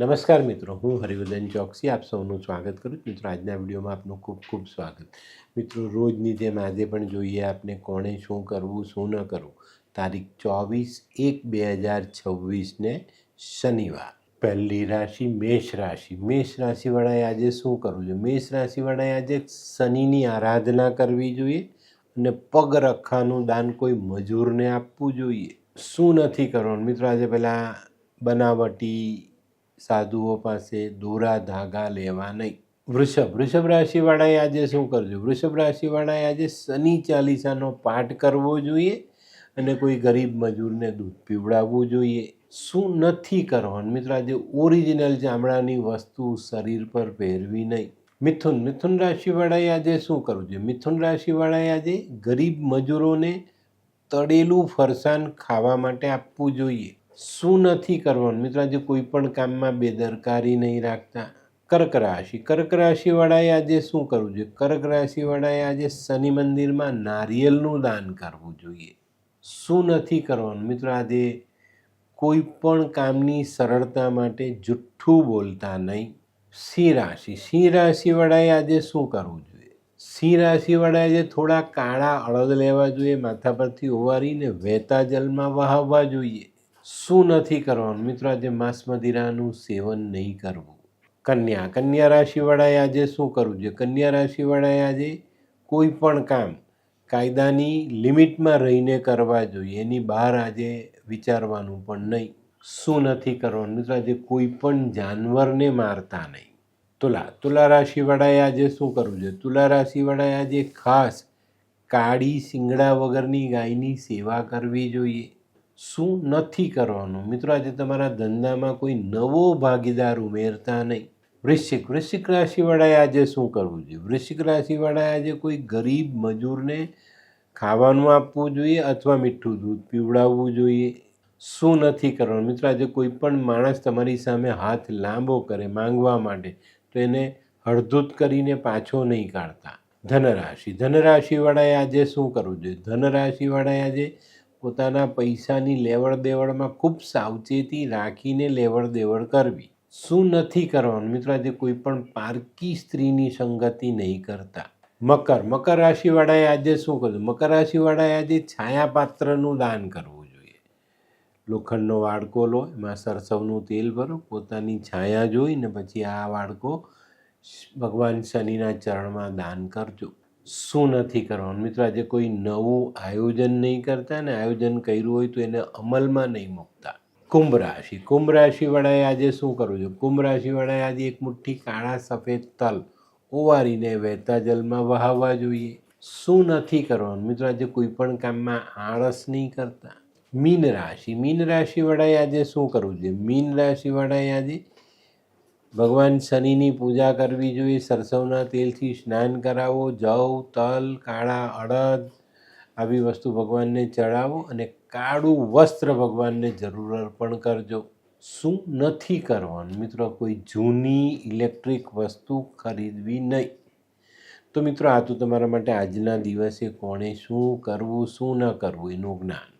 નમસ્કાર મિત્રો, હું હરિવર્ધન ચોકસી, આપ સૌનું સ્વાગત કરું છું. મિત્રો, આજના વિડીયોમાં આપનું ખૂબ ખૂબ સ્વાગત. મિત્રો, રોજની જેમ આજે પણ જોઈએ આપને કોણે શું કરવું, શું ન કરવું. તારીખ ચોવીસ એક બે હજાર છવ્વીસને શનિવાર. પહેલી રાશિ મેષ રાશિ. મેષ રાશિવાળાએ આજે શું કરવું જોઈએ? મેષ રાશિવાળાએ આજે શનિની આરાધના કરવી જોઈએ અને પગ રખાનું દાન કોઈ મજૂરને આપવું જોઈએ. શું નથી કરવાનું? મિત્રો, આજે પહેલાં બનાવટી સાધુઓ પાસે દોરા ધાગા લેવા નહીં. વૃષભ વૃષભ રાશિવાળાએ આજે શું કરજો? વૃષભ રાશિવાળાએ આજે શનિ ચાલીસાનો પાઠ કરવો જોઈએ અને કોઈ ગરીબ મજૂરને દૂધ પીવડાવવું જોઈએ. શું નથી કરવાનું? મિત્રો, આજે ઓરિજિનલ ચામડાની વસ્તુ શરીર પર પહેરવી નહીં. મિથુન મિથુન રાશિવાળાએ આજે શું કરવું જોઈએ? મિથુન રાશિવાળાએ આજે ગરીબ મજૂરોને તળેલું ફરસાણ ખાવા માટે આપવું જોઈએ. શું નથી કરવાનું? મિત્રો, આજે કોઈ પણ કામમાં બેદરકારી નહીં રાખતા. કર્ક રાશિ. કર્ક રાશિવાળાએ આજે શું કરવું જોઈએ? કર્ક રાશિવાળાએ આજે શનિ મંદિરમાં નારિયેલનું દાન કરવું જોઈએ. શું નથી કરવાનું? મિત્રો, આજે કોઈ પણ કામની સરળતા માટે જુઠ્ઠું બોલતા નહીં. સિંહ રાશિ. સિંહ રાશિવાળાએ આજે શું કરવું જોઈએ? સિંહ રાશિવાળાએ આજે થોડા કાળા અળદ લેવા જોઈએ, માથા પરથી ઓવારીને વહેતા જલમાં વહાવવા જોઈએ. શું નથી કરવાનું? મિત્રો, આજે માંસ મદિરાનું સેવન નહીં કરવું. કન્યા કન્યા રાશિવાળાએ આજે શું કરવું જોઈએ? કન્યા રાશિવાળાએ આજે કોઈ પણ કામ કાયદાની લિમિટમાં રહીને કરવા જોઈએ. એની બહાર આજે વિચારવાનું પણ નહીં. શું નથી કરવાનું? મિત્રો, આજે કોઈ પણ જાનવરને મારતા નહીં. તુલા તુલા રાશિવાળાએ આજે શું કરવું જોઈએ? તુલા રાશિવાળાએ આજે ખાસ કાળી શિંગડા વગરની ગાયની સેવા કરવી જોઈએ. શું નથી કરવાનું? મિત્રો, આજે તમારા ધંધામાં કોઈ નવો ભાગીદાર ઉમેરતા નહીં. વૃશ્ચિક વૃશ્ચિક રાશિવાળાએ આજે શું કરવું જોઈએ? વૃશ્ચિક રાશિવાળાએ આજે કોઈ ગરીબ મજૂરને ખાવાનું આપવું જોઈએ અથવા મીઠું દૂધ પીવડાવવું જોઈએ? શું નથી કરવાનું? મિત્રો, આજે કોઈ પણ માણસ તમારી સામે હાથ લાંબો કરે માંગવા માટે, તો એને હળધૂત કરીને પાછો નહીં કાઢતા. ધનરાશિ, ધનરાશિવાળાએ આજે શું કરવું જોઈએ? ધનરાશિવાળાએ આજે પોતાના પૈસાની લેવડ દેવડમાં ખૂબ સાવચેતી રાખીને લેવડ દેવડ કરવી. શું નથી કરવાનું? મિત્રો, આજે કોઈ પણ પારકી સ્ત્રીની સંગતિ નહીં કરતા. મકર. મકર રાશિવાળાએ આજે શું કરવું મકર રાશિવાળાએ આજે છાયાપાત્રનું દાન કરવું જોઈએ. લોખંડનો વાડકો લો, એમાં સરસવનું તેલ ભરો, પોતાની છાયા જોઈને પછી આ વાડકો ભગવાન શનિના ચરણમાં દાન કરજો. શું નથી કરવાનું? મિત્રો, આજે કોઈ નવું આયોજન નહીં કરતા ને આયોજન કર્યું હોય તો એને અમલમાં નહીં મૂકતા. કુંભ રાશિ. કુંભ રાશિવાળાએ આજે શું કરવું જોઈએ? કુંભ રાશિવાળાએ આજે એક મુઠ્ઠી કાળા સફેદ તલ ઓવારીને વહેતા જલમાં વહાવવા જોઈએ. શું નથી કરવાનું? મિત્રો, આજે કોઈ પણ કામમાં આળસ નહીં કરતા. મીન રાશિ. મીન રાશિવાળાએ આજે શું કરવું જોઈએ? મીન રાશિવાળાએ આજે ભગવાન શનિની પૂજા કરવી જોઈએ. સરસવના તેલથી સ્નાન કરાવો. જવ, તલ, કાળા અડદ આવી વસ્તુ ભગવાનને ચડાવો અને કાળું વસ્ત્ર ભગવાનને જરૂર અર્પણ કરજો. શું નથી કરવાનું? મિત્રો, કોઈ જૂની ઇલેક્ટ્રિક વસ્તુ ખરીદવી નહીં. તો મિત્રો, આ તો તમારા માટે આજના દિવસે કોણે શું કરવું, શું ન કરવું, એનું જ્ઞાન.